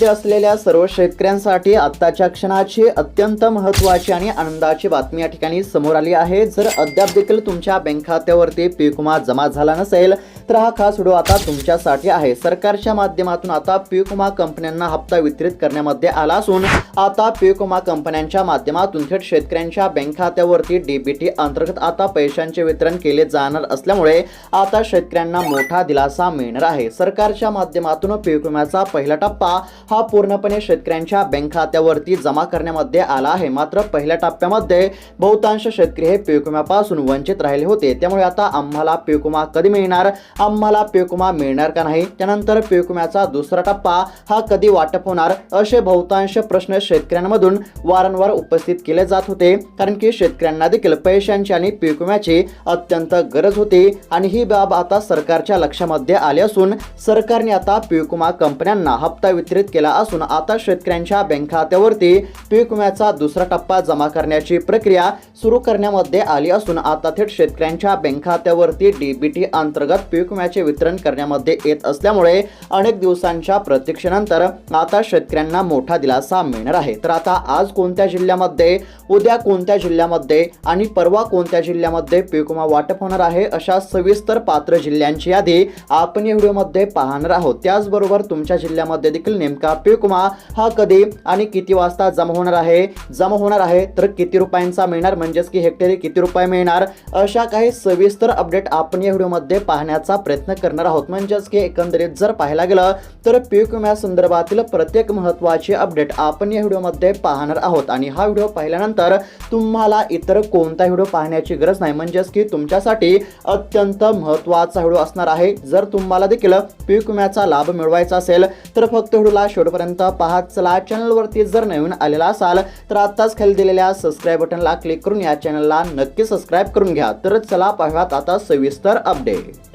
राज्यामध्ये असलेल्या सर्व शेतकऱ्यांसाठी आत्ताच्या क्षणाची अत्यंत महत्त्वाची आणि आनंदाची बातमी या ठिकाणी समोर आली आहे. जर अद्याप देखील तुमच्या बँक खात्यावरती पीक विमा जमा झाला नसेल तर हा खास व्हिडिओ आता तुमच्यासाठी आहे. सरकारच्या माध्यमातून आता पीक विमा कंपन्यांना हप्ता वितरित करण्यामध्ये आला असून आता पीक विमा कंपन्यांच्या माध्यमातून थेट शेतकऱ्यांच्या बँक खात्यावरती डीबीटी अंतर्गत आता पैशांचे वितरण केले जाणार असल्यामुळे आता शेतकऱ्यांना मोठा दिलासा मिळणार आहे. सरकारच्या माध्यमातून पीक विम्याचा पहिला टप्पा हा पूर्णपणे शेतकऱ्यांच्या बँक खात्यावरती जमा करण्यामध्ये आला आहे. मात्र पहिल्या टप्प्यामध्ये बहुतांश शेतकरी हे पीक विम्यापासून वंचित राहिले होते. त्यामुळे आता आम्हाला पीक कधी मिळणार? आम्हाला पीक मिळणार का नाही? त्यानंतर पीक विम्याचा दुसरा टप्पा हा कधी वाटप होणार? असे बहुतांश प्रश्न शेतकऱ्यांमधून वारंवार उपस्थित केले जात होते. कारण की शेतकऱ्यांना देखील पैशांची आणि पीक विम्याची अत्यंत गरज होती आणि ही बाब आता सरकारच्या लक्षामध्ये आली असून सरकारने आता पीक कंपन्यांना हप्ता वितरित केला असून आता शेतकऱ्यांच्या बँक खात्यावरती पीक विम्याचा दुसरा टप्पा जमा करण्याची प्रक्रिया सुरू करण्यामध्ये आली असून आता थेट शेतकऱ्यांच्या बँक खात्यावरती डीबीटी अंतर्गत पीक विम्याचे वितरण करण्यामध्ये येत असल्यामुळे अनेक दिवसांच्या प्रतीक्षेनंतर आता शेतकऱ्यांना मोठा दिलासा मिळणार आहे. तर आता आज कोणत्या जिल्ह्यामध्ये उद्या कोणत्या जिल्ह्यामध्ये आणि परवा कोणत्या जिल्ह्यामध्ये पीक विमा वाटप होणार आहे अशा सविस्तर पात्र जिल्ह्यांची यादी आपण या व्हिडिओमध्ये पाहणार आहोत. त्याचबरोबर तुमच्या जिल्ह्यामध्ये देखील नेमका पीक विमा हा कधी आणि किती वाजता जमा होणार आहे? जमा होणार आहे तर किती रुपयांचा मिळणार? म्हणजेच की हेक्टरी किती रुपये मिळणार? अशा काही सविस्तर अपडेट आपण या व्हिडिओमध्ये पाहण्याचा प्रयत्न करणार आहोत. म्हणजेच की एकंदरीत जर पाहायला गेलं तर पीक विम्या संदर्भातील प्रत्येक महत्त्वाचे अपडेट आपण या व्हिडिओमध्ये पाहणार आहोत. आणि हा व्हिडिओ पाहिल्यानंतर तुम्हाला इतर कोणता व्हिडिओ पाहण्याची गरज नाही. म्हणजेच की तुमच्यासाठी अत्यंत महत्त्वाचा व्हिडिओ असणार आहे. जर तुम्हाला देखील पीक विम्याचा लाभ मिळवायचा असेल तर फक्त व्हिडिओला शेवटपर्यंत पाहत चला चॅनलवरती जर नवीन आलेला असाल तर आत्ताच खाली दिलेल्या सबस्क्राईब बटनला क्लिक करून या चॅनलला नक्की सबस्क्राईब करून घ्या. तर चला पाहूयात आता सविस्तर अपडेट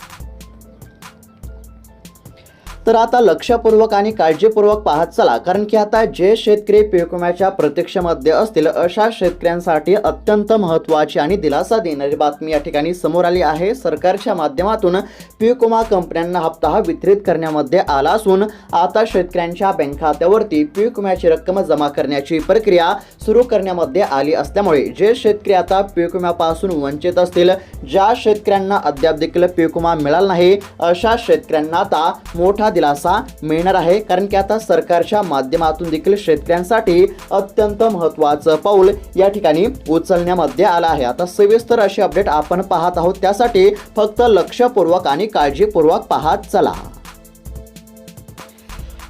तर आता लक्षपूर्वक आणि काळजीपूर्वक पाहत चला कारण की आता जे शेतकरी पीक विम्याच्या प्रतीक्षेमध्ये असतील अशा शेतकऱ्यांसाठी अत्यंत महत्त्वाची आणि दिलासा देणारी बातमी या ठिकाणी समोर आली आहे. सरकारच्या माध्यमातून पीक विमा कंपन्यांना हप्ता हा वितरित करण्यामध्ये आला असून आता शेतकऱ्यांच्या बँक खात्यावरती पीक विम्याची रक्कम जमा करण्याची प्रक्रिया सुरू करण्यामध्ये आली असल्यामुळे जे शेतकरी आता पीक विम्यापासून वंचित असतील ज्या शेतकऱ्यांना अद्याप देखील पीक विमा मिळाला नाही अशा शेतकऱ्यांना आता मोठा दिलासा मिळणार आहे. कारण की आता सरकारच्या माध्यमातून देखील शेतकऱ्यांसाठी अत्यंत महत्त्वाचं पाऊल या ठिकाणी उचलण्यामध्ये आलं आहे. आता सविस्तर अशी अपडेट आपण पाहत आहोत. त्यासाठी फक्त लक्षपूर्वक आणि काळजीपूर्वक पाहत चला.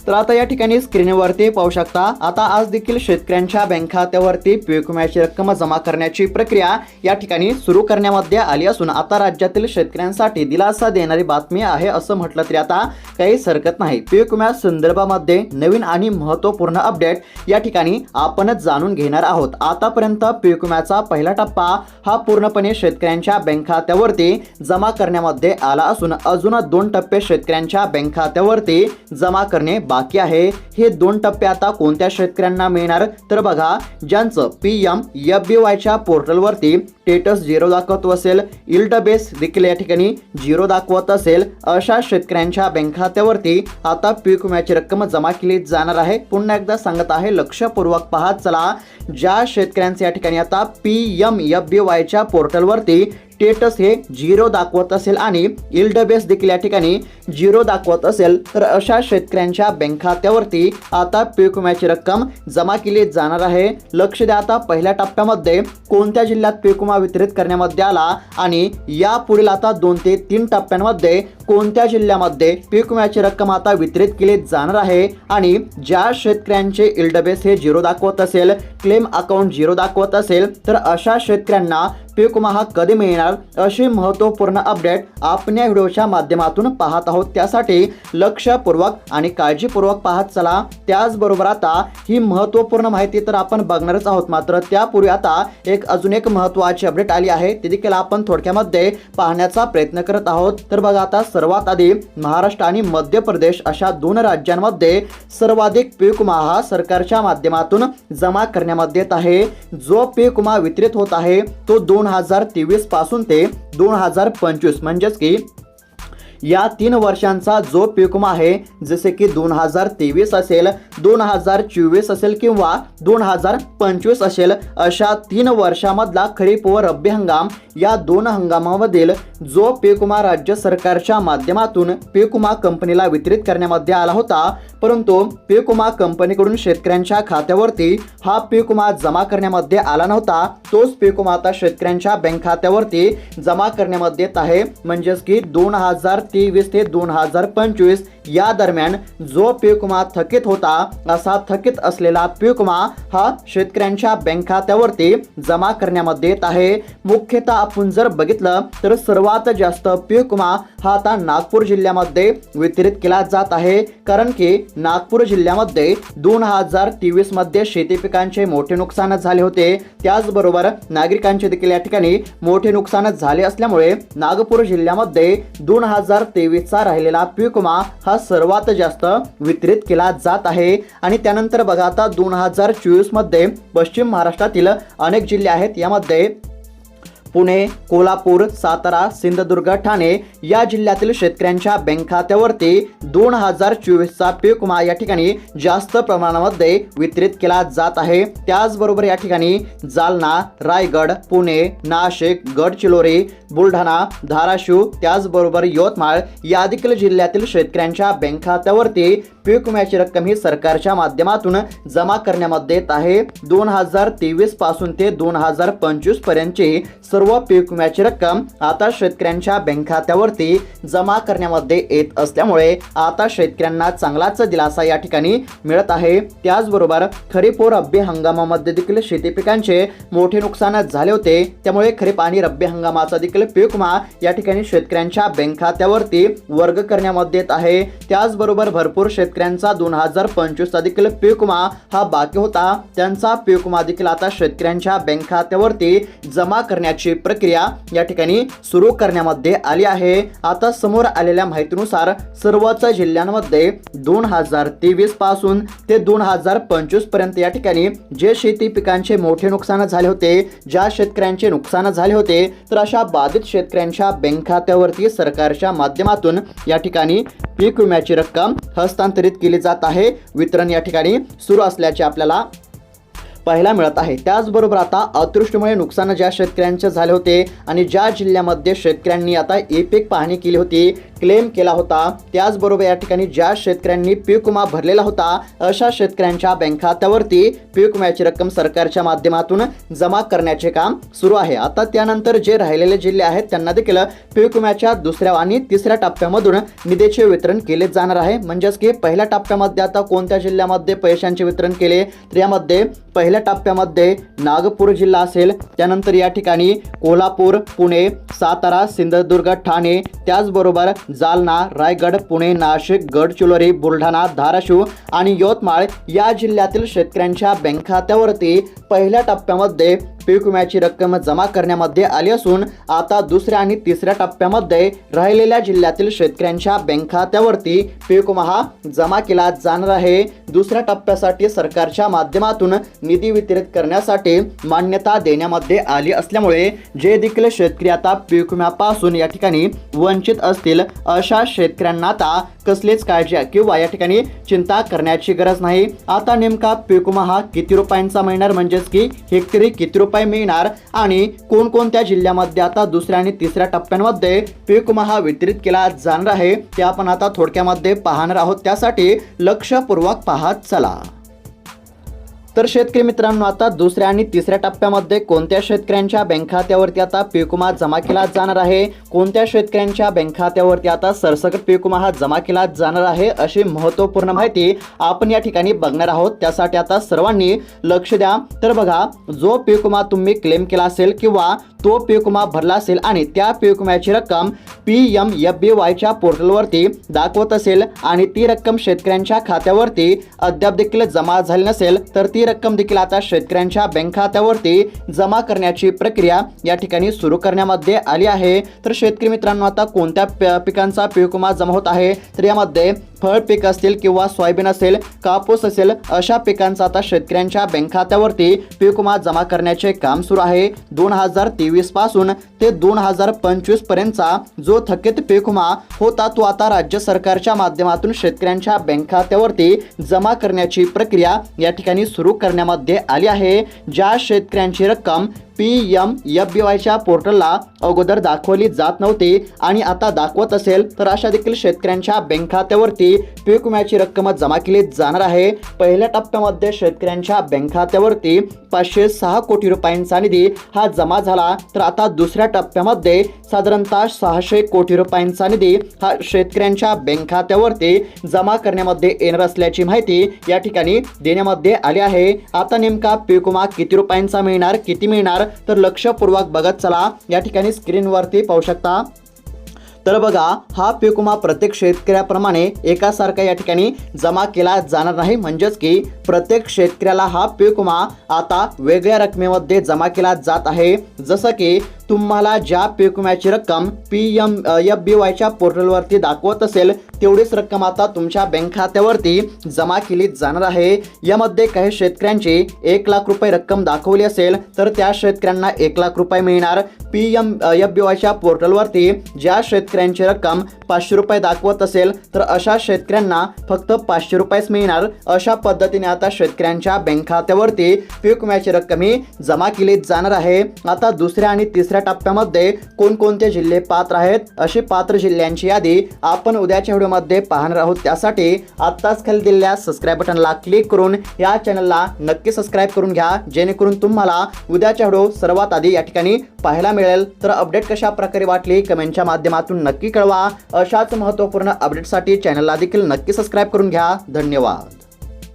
तर आता या ठिकाणी स्क्रीनवरती पाहू शकता आता आज देखील शेतकऱ्यांच्या बँक खात्यावरती पीक विम्याची रक्कम जमा करण्याची प्रक्रिया या ठिकाणी सुरू करण्यामध्ये आली असून आता राज्यातील शेतकऱ्यांसाठी दिलासा देणारी बातमी आहे असं म्हटलं तरी आता काहीच हरकत नाही. पीक विम्या संदर्भामध्ये नवीन आणि महत्त्वपूर्ण अपडेट या ठिकाणी आपणच जाणून घेणार आहोत. आतापर्यंत पीक विम्याचा पहिला टप्पा हा पूर्णपणे शेतकऱ्यांच्या बँक खात्यावरती जमा करण्यामध्ये आला असून अजून दोन टप्पे शेतकऱ्यांच्या बँक खात्यावरती जमा करणे बाकी आहे. हे दोन टप्पे आता कोणत्या शेतकऱ्यांना मिळणार? तर बघा ज्यांचं पी एम एफ बी वायच्या पोर्टलवरती स्टेटस झिरो दाखवत असेल इल्ड बेस देखील या ठिकाणी झिरो दाखवत असेल अशा शेतकऱ्यांच्या बँक खात्यावरती आता पीक विम्याची रक्कम जमा केली जाणार आहे. पुन्हा एकदा सांगत आहे लक्षपूर्वक पाहत चला. ज्या शेतकऱ्यांचे या ठिकाणी आता पी एम एफ बी वायच्या पोर्टलवरती स्टेटस हे झिरो दाखवत असेल आणि इल्ड बेस देखील या ठिकाणी झिरो दाखवत असेल तर अशा शेतकऱ्यांच्या बँक खात्यावरती आता पीक विम्याची रक्कम जमा केली जाणार आहे. लक्ष द्या आता पहिल्या टप्प्यामध्ये कोणत्या जिल्ह्यात पीक विमा वितरित करण्यामध्ये आला आणि या पुढील आता दोन ते तीन टप्प्यांमध्ये कोणत्या जिल्ह्यामध्ये पीक विम्याची रक्कम आता वितरित केली जाणार आहे आणि ज्या शेतकऱ्यांचे इल्ड बेस हे झिरो दाखवत असेल क्लेम अकाउंट झिरो दाखवत असेल तर अशा शेतकऱ्यांना पीक विमा हा कधी मिळणार अशी महत्त्वपूर्ण अपडेट आपण या व्हिडिओच्या माध्यमातून पाहत आहोत. त्यासाठी लक्षपूर्वक आणि काळजीपूर्वक पाहत चला. त्याचबरोबर आता ही महत्त्वपूर्ण माहिती तर आपण बघणारच आहोत मात्र त्यापूर्वी आता एक अजून एक महत्त्वाची अपडेट आली आहे. ती देखील आपण थोडक्यामध्ये पाहण्याचा प्रयत्न करत आहोत. तर बघा आता सर्वात आधी महाराष्ट्र आणि मध्य प्रदेश अशा दोन राज्यांमध्ये सर्वाधिक पीक विमा हा सरकारच्या माध्यमातून जमा करण्यामध्ये येत आहे. जो पीक विमा वितरित होत आहे तो दोन हजार तेवीसपासून ते दोन हजार पंचवीस. म्हणजेच की या तीन वर्षांचा जो पीक विमा आहे जसे की दोन हजार तेवीस असेल दोन हजार चोवीस असेल किंवा दोन हजार पंचवीस असेल अशा तीन वर्षामधला खरीप व रब्बी हंगाम या दोन हंगामामधील जो पीक विमा राज्य सरकारच्या माध्यमातून पीक विमा कंपनीला वितरित करण्यामध्ये आला होता परंतु पीक विमा कंपनीकडून शेतकऱ्यांच्या खात्यावरती हा पीक विमा जमा करण्यामध्ये आला नव्हता. तोच पीक विमा आता शेतकऱ्यांच्या बँक खात्यावरती जमा करण्यामध्ये येत आहे. म्हणजेच की दोन हजार तेवीस ते दोन हजार पंचवीस. या दरम्यान जो पीक विमा थकीत होता असा थकीत असलेला पीक विमा हा शेतकऱ्यांच्या बँक खात्यावरती जमा करण्यामध्ये येत आहे. मुख्यतः आपण जर बघितलं तर सर्वात जास्त पीक विमा हा आता नागपूर जिल्ह्यामध्ये वितरित केला जात आहे. कारण की नागपूर जिल्ह्यामध्ये दोन हजार तेवीसमध्ये शेती पिकांचे मोठे नुकसान झाले होते. त्याचबरोबर नागरिकांचे देखील या ठिकाणी मोठे नुकसान झाले असल्यामुळे नागपूर जिल्ह्यामध्ये दोन हजार तेवीसचा राहिलेला पीक विमा हा सर्वात जास्त वितरित केला जात आहे. आणि त्यानंतर बघा आता दोन हजार चोवीसमध्ये पश्चिम महाराष्ट्रातील अनेक जिल्हे आहेत. यामध्ये पुणे कोल्हापूर सातारा सिंधुदुर्ग ठाणे या जिल्ह्यातील शेतकऱ्यांच्या बँक खात्यावरती दोन हजार चोवीसचा पीक विमा या ठिकाणी जास्त प्रमाणामध्ये वितरित केला जात आहे. त्याचबरोबर या ठिकाणी जालना रायगड पुणे नाशिक गडचिरोली बुलढाणा धाराशिव त्याचबरोबर यवतमाळ या देखील जिल्ह्यातील शेतकऱ्यांच्या बँक खात्यावरती पीक विम्याची रक्कम ही सरकारच्या माध्यमातून जमा करण्यामध्ये येत आहे. दोन हजार तेवीसपासून ते दोन हजार पंचवीस पर्यंतची सर्व पीक विम्याची रक्कम आता शेतकऱ्यांच्या बँक खात्यावरती जमा करण्यामध्ये येत असल्यामुळे आता शेतकऱ्यांना चांगलाच दिलासा या ठिकाणी मिळत आहे. त्याचबरोबर खरीप व रब्बी हंगामामध्ये देखील शेती पिकांचे मोठे नुकसान झाले होते. त्यामुळे खरीप आणि रब्बी हंगामाचा देखील पीक विमा या ठिकाणी शेतकऱ्यांच्या बँक खात्यावरती वर्ग करण्यामध्ये येत आहे. त्याचबरोबर भरपूर शेतकऱ्यांचा दोन हजार पंचवीसचा देखील पीक विमा हा बाकी होता. त्यांचा पीक विमा देखील आता शेतकऱ्यांच्या बँक खात्यावरती जमा करण्याची प्रक्रिया या ठिकाणी सुरू करण्यामध्ये आली आहे. आता समोर आलेल्या माहितीनुसार सर्वच जिल्ह्यांमध्ये दोन हजार तेवीसपासून ते दोन हजार पंचवीसपर्यंत या ठिकाणी जे शेती पिकांचे मोठे नुकसान झाले होते ज्या शेतकऱ्यांचे नुकसान झाले होते तर अशा बाधित शेतकऱ्यांच्या बँक खात्यावरती सरकारच्या माध्यमातून या ठिकाणी पीक विम्याची रक्कम हस्तांतरित केली जात आहे. वितरण या ठिकाणी सुरू असल्याचे आपल्याला पाहायला मिळत आहे. त्याचबरोबर आता अतिवृष्टीमुळे नुकसान ज्या शेतकऱ्यांचे झाले होते आणि ज्या जिल्ह्यामध्ये शेतकऱ्यांनी आता ई पीक पाहणी केली होती क्लेम केला होता त्याचबरोबर या ठिकाणी ज्या शेतकऱ्यांनी पीक विमा भरलेला होता अशा शेतकऱ्यांच्या बँक खात्यावरती पीक विम्याची रक्कम सरकारच्या माध्यमातून जमा करण्याचे काम सुरू आहे. आता त्यानंतर जे राहिलेले जिल्हे आहेत त्यांना देखील पीक विम्याच्या दुसऱ्या आणि तिसऱ्या टप्प्यामधून निधीचे वितरण केले जाणार आहे. म्हणजेच की पहिल्या टप्प्यामध्ये आता कोणत्या जिल्ह्यामध्ये पैशांचे वितरण केले तर यामध्ये पहिल्या टप्प्यामध्ये नागपूर जिल्हा असेल त्यानंतर या ठिकाणी कोल्हापूर पुणे सातारा सिंधुदुर्ग ठाणे त्याचबरोबर जालना रायगड पुणे नाशिक गडचिरोली बुलढाणा धाराशिव आणि यवतमाळ या जिल्ह्यातील शेतकऱ्यांच्या बँक खात्यावरती पहिल्या टप्प्यामध्ये पीक विम्याची रक्कम जमा करण्यामध्ये आली असून आता दुसऱ्या आणि तिसऱ्या टप्प्यामध्ये राहिलेल्या जिल्ह्यातील शेतकऱ्यांच्या बँक खात्यावरती पीक विमा हा जमा केला जाणार आहे. दुसऱ्या टप्प्यासाठी सरकारच्या माध्यमातून निधी वितरित करण्यासाठी मान्यता देण्यामध्ये आली असल्यामुळे जे देखील शेतकरी आता पीक विम्यापासून या ठिकाणी वंचित असतील अशा शेतकऱ्यांना आता कसलीच काळजी किंवा या ठिकाणी चिंता करण्याची गरज नाही. आता नेमका पीक विमा हा किती रुपयांचा मिळणार? म्हणजेच की हेक्टरी किती रुपये मिळणार? आणि कोणकोणत्या जिल्ह्यामध्ये आता दुसऱ्या आणि तिसऱ्या टप्प्यांमध्ये पीक विमा हा वितरित केला जाणार आहे? ते आपण आता थोडक्यामध्ये पाहणार आहोत. त्यासाठी लक्षपूर्वक पाहत चला. तर शेतकरी मित्रांनो आता दुसऱ्या आणि तिसऱ्या टप्प्यामध्ये कोणत्या शेतकऱ्यांच्या बँक खात्यावरती आता पीक विमा जमा केला जाणार आहे? कोणत्या शेतकऱ्यांच्या बँक खात्यावरती आता सरसकट पीक विमा हा जमा केला जाणार आहे? अशी महत्त्वपूर्ण माहिती आपण या ठिकाणी बघणार आहोत. त्यासाठी आता सर्वांनी लक्ष द्या. तर बघा जो पीक विमा तुम्ही क्लेम केला असेल किंवा तो पीक विमा भरला असेल आणि त्या पीक विम्याची रक्कम पी एम एफ बी वायच्या पोर्टलवरती दाखवत असेल आणि ती रक्कम शेतकऱ्यांच्या खात्यावरती अद्याप देखील जमा झाली नसेल तर ती रक्कम देखील आता शेतकऱ्यांच्या बँक खात्यावरती जमा करण्याची प्रक्रिया या ठिकाणी सुरू करण्यामध्ये आली आहे. तर शेतकरी मित्रांनो आता कोणत्या पिकांचा पीक विमा जमा होत आहे? तर यामध्ये फळ पीक असतील किंवा सोयाबीन असेल कापूस असेल अशा पिकांचा आता शेतकऱ्यांच्या बँक खात्यावरती पीक विमा जमा करण्याचे काम सुरू आहे. दोन हजार तेवीसपासून ते दोन हजार पंचवीस पर्यंतचा जो थकीत पीक विमा होता तो आता राज्य सरकारच्या माध्यमातून शेतकऱ्यांच्या बँक खात्यावरती जमा करण्याची प्रक्रिया या ठिकाणी सुरू करण्यामध्ये आली आहे. ज्या शेतकऱ्यांची रक्कम पी एम एफ बी वायच्या पोर्टलला अगोदर दाखवली जात नव्हती आणि आता दाखवत असेल तर अशा देखील शेतकऱ्यांच्या बँक खात्यावरती पीक विम्याची रक्कम जमा केली जाणार आहे. पहिल्या टप्प्यामध्ये शेतकऱ्यांच्या बँक खात्यावरती पाचशे सहा कोटी रुपयांचा निधी हा जमा झाला तर आता दुसऱ्या टप्प्यामध्ये साधारणतः सहाशे कोटी रुपयांचा निधी हा शेतकऱ्यांच्या बँक खात्यावरती जमा करण्यामध्ये येणार असल्याची माहिती या ठिकाणी देण्यामध्ये आली आहे. आता नेमका पीक विमा किती रुपयांचा मिळणार किती मिळणार तर लक्षपूर्वक बघत चला. या ठिकाणी स्क्रीनवरती पाहू शकता. तर बघा हा पीक विमा प्रत्येक शेतकऱ्याप्रमाणे एकासारखा या ठिकाणी जमा केला जाणार नाही. म्हणजेच की प्रत्येक शेतकऱ्याला हा पीक विमा आता वेगळ्या रकमेमध्ये जमा केला जात आहे. जसं की तुम्हाला ज्या पीक विम्याची रक्कम पी एम एफ बी वायच्या पोर्टलवरती दाखवत असेल तेवढीच रक्कम आता तुमच्या बँक खात्यावरती जमा केली जाणार आहे. यामध्ये काही शेतकऱ्यांची एक लाख रुपये रक्कम दाखवली असेल तर त्या शेतकऱ्यांना एक लाख रुपये मिळणार. पी एम एफ बी वायच्या पोर्टलवरती ज्या शेतकऱ्यांची रक्कम पाचशे रुपये दाखवत असेल तर अशा शेतकऱ्यांना फक्त पाचशे रुपयेच मिळणार. अशा पद्धतीने आता शेतकऱ्यांच्या बँक खात्यावरती पीक विम्याची रक्कम ही जमा केली जाणार आहे. आता दुसऱ्या आणि तिसऱ्या तिसऱ्या टप्प्यामध्ये कोणकोणते जिल्हे पात्र आहेत अशी पात्र जिल्ह्यांची यादी आपण उद्याच्या व्हिडिओमध्ये पाहणार आहोत. त्यासाठी आत्ताच खाली दिलेल्या सबस्क्राईब बटनला क्लिक करून या चॅनलला नक्की सबस्क्राईब करून घ्या जेणेकरून तुम्हाला उद्याच्या व्हिडिओ सर्वात आधी या ठिकाणी पाहायला मिळेल. तर अपडेट कशा प्रकारे वाटली कमेंटच्या माध्यमातून नक्की कळवा. अशाच महत्त्वपूर्ण अपडेटसाठी चॅनलला देखील नक्की सबस्क्राईब करून घ्या. धन्यवाद.